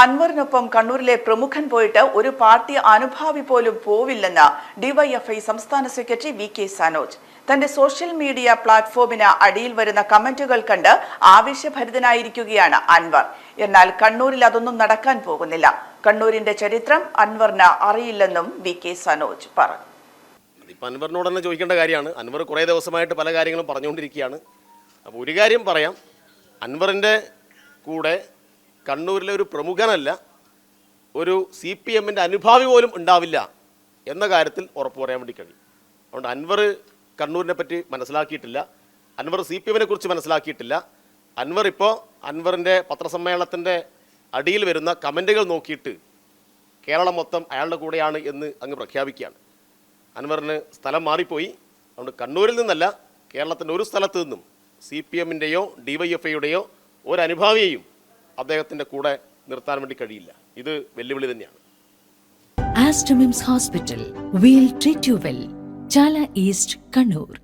അൻവറിനൊപ്പം കണ്ണൂരിലെ പ്രമുഖൻ പോയിട്ട് ഒരു പാർട്ടി അനുഭാവി പോലും പോവില്ലെന്ന് ഡിവൈഎഫ്ഐ സംസ്ഥാന സെക്രട്ടറി വി കെ സനോജ്. തന്റെ സോഷ്യൽ മീഡിയ പ്ലാറ്റ്ഫോമിന് അടിയിൽ വരുന്ന കമന്റുകൾ കണ്ട് ആവേശഭരിതനായിരിക്കുകയാണ് അൻവർ. എന്നാൽ കണ്ണൂരിൽ അതൊന്നും നടക്കാൻ പോകുന്നില്ല. കണ്ണൂരിന്റെ ചരിത്രം അൻവറിന് അറിയില്ലെന്നും വി കെ സനോജ് പറഞ്ഞു. ഇപ്പം അൻവറിനോട് തന്നെ ചോദിക്കേണ്ട കാര്യമാണ്. അൻവർ കുറേ ദിവസമായിട്ട് പല കാര്യങ്ങളും പറഞ്ഞുകൊണ്ടിരിക്കുകയാണ്. അപ്പോൾ ഒരു കാര്യം പറയാം. അൻവറിന്റെ കൂടെ കണ്ണൂരിലെ ഒരു പ്രമുഖനല്ല ഒരു സി പി എമ്മിന്റെ അനുഭാവി പോലും ഉണ്ടാവില്ല എന്ന കാര്യത്തിൽ ഉറപ്പ് പറയാൻ വേണ്ടി കഴിയും. അതുകൊണ്ട് അൻവർ കണ്ണൂരിനെ പറ്റി മനസ്സിലാക്കിയിട്ടില്ല അൻവർ സി പി എമ്മിനെ കുറിച്ച് മനസ്സിലാക്കിയിട്ടില്ല അൻവർ ഇപ്പോൾ അൻവറിന്റെ പത്രസമ്മേളനത്തിന്റെ അടിയിൽ വരുന്ന കമന്റുകൾ നോക്കിയിട്ട് കേരളം മൊത്തം അയാളുടെ കൂടെയാണ് എന്ന് അങ്ങ് പ്രഖ്യാപിക്കുകയാണ്. അൻവറിന് സ്ഥലം മാറിപ്പോയി. അതുകൊണ്ട് കണ്ണൂരിൽ നിന്നല്ല കേരളത്തിന്റെ ഒരു സ്ഥലത്തു നിന്നും സി പി എമ്മിന്റെയോ ഡി വൈ എഫ് ഐയുടെയോ ഒരനുഭാവിയെയും അദ്ദേഹത്തിന്റെ കൂടെ നിർത്താൻ വേണ്ടി കഴിയില്ല. ഇത് വെല്ലുവിളി തന്നെയാണ്. Aster MIMS hospital we'll treat you Chala east Kannur